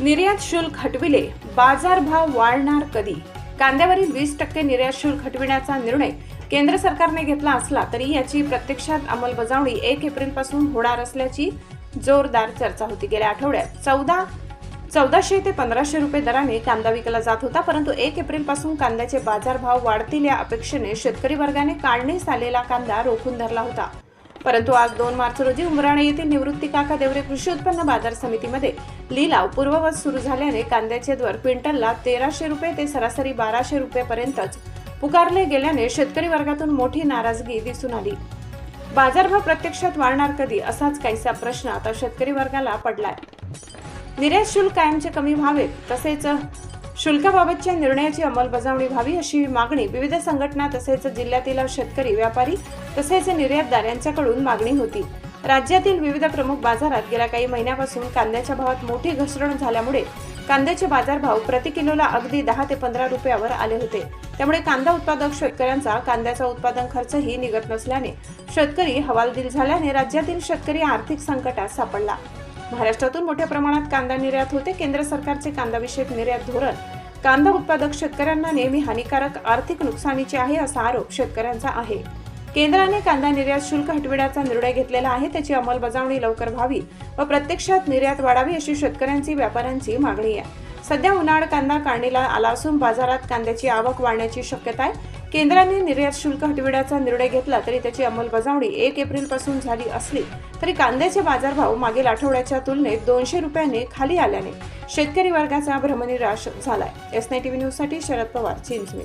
निर्यात शुल्क हटविले बाजारभाव वाढणार कधी? कांद्यावरील वीस टक्के निर्यात शुल्क हटविण्याचा निर्णय केंद्र सरकारने घेतला असला तरी याची प्रत्यक्षात अंमलबजावणी एक एप्रिलपासून होणार असल्याची जोरदार चर्चा होती. गेल्या आठवड्यात चौदा चौदाशे ते पंधराशे रुपये दराने कांदा विकला जात होता परंतु एक एप्रिलपासून कांद्याचे बाजारभाव वाढतील या अपेक्षेने शेतकरी वर्गाने काढणीस आलेला कांदा रोखून धरला होता. परंतु आज दोन मार्च रोजी उमराणे येथील निवृत्ती काका देवरे कृषी उत्पन्न बाजार समितीमध्ये लिलाव पूर्ववत सुरू झाल्याने कांद्याचे दर क्विंटलला तेराशे रुपये ते सरासरी बाराशे रुपयेपर्यंतच पुकारले गेल्याने शेतकरी वर्गातून मोठी नाराजगी दिसून आली. बाजारभाव प्रत्यक्षात वाढणार कधी असाच काहीसा प्रश्न आता शेतकरी वर्गाला पडलाय. निर्यात शुल्क कायमचे कमी व्हावेत तसेच शुल्काबाबतच्या निर्णयाची अंमलबजावणी व्हावी अशी मागणी विविध संघटना तसेच जिल्ह्यातील शेतकरी व्यापारी तसेच निर्यातदार यांच्याकडून मागणी होती. राज्यातील विविध प्रमुख बाजारात गेल्या काही महिन्यापासून कांद्याच्या भावात मोठी घसरण झाल्यामुळे कांद्याचे बाजारभाव प्रति किलोला अगदी दहा ते पंधरा रुपयावर आले होते. त्यामुळे कांदा उत्पादक शेतकऱ्यांचा कांद्याचा उत्पादन खर्चही निघत नसल्याने शेतकरी हवालदिल झाल्याने राज्यातील शेतकरी आर्थिक संकटात सापडला. महाराष्ट्रातून मोठ्या प्रमाणात कांदा निर्यात होते. केंद्र सरकारचे कांदाविषयक निर्यात धोरण कांदा उत्पादक शेतकऱ्यांना नेहमी हानिकारक आर्थिक नुकसानीचे आहे असा आरोप शेतकऱ्यांचा आहे. केंद्राने कांदा निर्यात शुल्क हटविण्याचा निर्णय घेतलेला आहे त्याची अंमलबजावणी लवकर व्हावी व प्रत्यक्षात निर्यात वाढावी अशी शेतकऱ्यांची व्यापाऱ्यांची मागणी आहे. सध्या उन्हाळ कांदा काढणीला आला असून बाजारात कांद्याची आवक वाढण्याची शक्यता आहे. केंद्राने निर्यात शुल्क हटविण्याचा निर्णय घेतला तरी त्याची अंमलबजावणी एक एप्रिलपासून झाली असली तरी कांद्याचे बाजारभाव मागील आठवड्याच्या तुलनेत दोनशे रुपयांनी खाली आल्याने शेतकरी वर्गाचा भ्रमनिराश झालाय एस नाय टीव्ही न्यूजसाठी शरद पवार चिंचणी